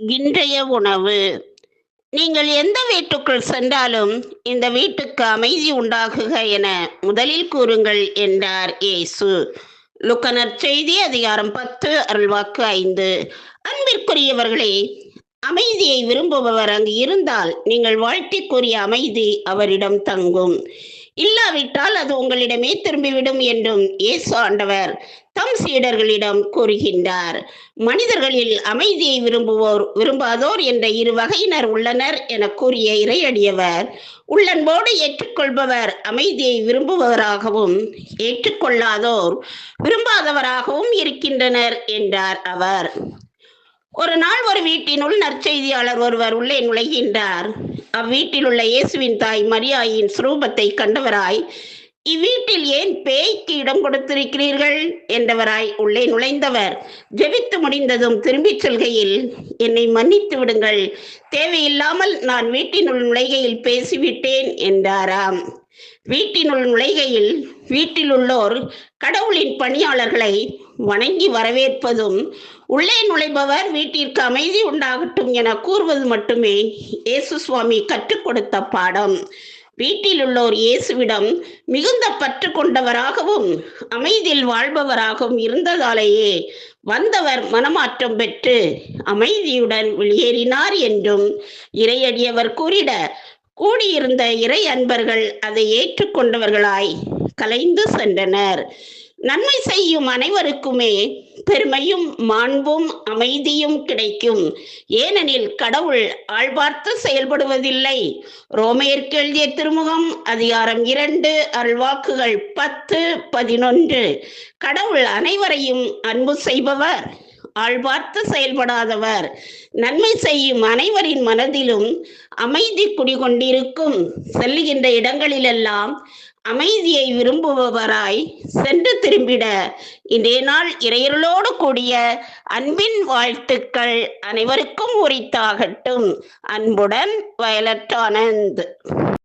இன்றைய உணவு. நீங்கள் எந்த வீட்டுக்குள் சென்றாலும் இந்த வீட்டுக்கு அமைதி உண்டாகுக என முதலில் கூறுங்கள் என்றார் இயேசு. லுக்கனர் செய்தி அதிகாரம் பத்து அருள்வாக்கு ஐந்து. அன்பிற்குரியவர்களே அமைதியை விரும்புபவர் அங்கு இருந்தால் நீங்கள் வாழ்த்தி கூறிய அமைதி அவரிடம் தங்கும். இல்லாவிட்டால் அது உங்களிடமே திரும்பிவிடும் என்றும் இயேசு ஆண்டவர் தம் சீடர்களிடம் கூறுகின்றார். மனிதர்களில் அமைதியை விரும்புவோர் விரும்பாதோர் என்ற இரு வகையினர் உள்ளனர் என கூறிய இறையடியவர் உள்ளன்போடு ஏற்றுக்கொள்பவர் அமைதியை விரும்புபவராகவும் ஏற்றுக்கொள்ளாதோர் விரும்பாதவராகவும் இருக்கின்றனர் என்றார் அவர். ஒரு நாள் ஒரு வீட்டினுள் நற்செய்தியாளர் ஒருவர் உள்ளே நுழைகின்றார். அவ்வீட்டில் உள்ள இயேசுவின் தாய் மரியாயின் சுரூபத்தை கண்டவராய் இவ்வீட்டில் ஏன் பேய்க்கு இடம் கொடுத்திருக்கிறீர்கள்? என்றவராய் உள்ளே நுழைந்தவர் ஜெபித்து முடிந்ததும் திரும்பிச் செல்கையில் என்னை மன்னித்து விடுங்கள். தேவையில்லாமல் நான் வீட்டினுள் நுழைகையில் பேசிவிட்டேன் என்றாராம். வீட்டினுள் நுழைகையில் வீட்டில் உள்ளோர் கடவுளின் பணியாளர்களை வணங்கி வரவேற்பதும் உள்ளே நுழைபவர் வீட்டிற்கு அமைதி உண்டாகட்டும் என கூறுவது மட்டுமே இயேசு சுவாமி கற்றுக் கொடுத்த பாடம். வீட்டில் உள்ளோர் இயேசுவிடம் மிகுந்த பற்று கொண்டவராகவும் அமைதியில் வாழ்பவராகவும் இருந்ததாலேயே வந்தவர் மனமாற்றம் பெற்று அமைதியுடன் வெளியேறினார் என்றும் இறையடியவர் கூறிட கூடியிருந்த இறை அன்பர்கள் அதை ஏற்றுக்கொண்டவர்களாய் கலைந்து சென்றனர். நன்மை செய்யும் அனைவருக்குமே பெருமையும் மாண்பும் அமைதியும் கிடைக்கும். ஏனெனில் கடவுள் ஆழ்பார்த்து செயல்படுவதில்லை. ரோமையருக்கு எழுதிய திருமுகம் அதிகாரம் இரண்டு அருள்வாக்குகள் பத்து பதினொன்று. கடவுள் அனைவரையும் அன்பு செய்பவர் ஆழ்பார்த்து செயல்படாதவர். நன்மை செய்யும் அனைவரின் மனதிலும் அமைதி குடிகொண்டிருக்கும். செல்லுகின்ற இடங்களிலெல்லாம் அமைதியை விரும்புபவராய் சென்று திரும்பிட இன்றைய நாள் இறையர்களோடு கூடிய அன்பின் வாழ்த்துக்கள் அனைவருக்கும் உரித்தாகட்டும். அன்புடன் வயலட் ஆனந்த்.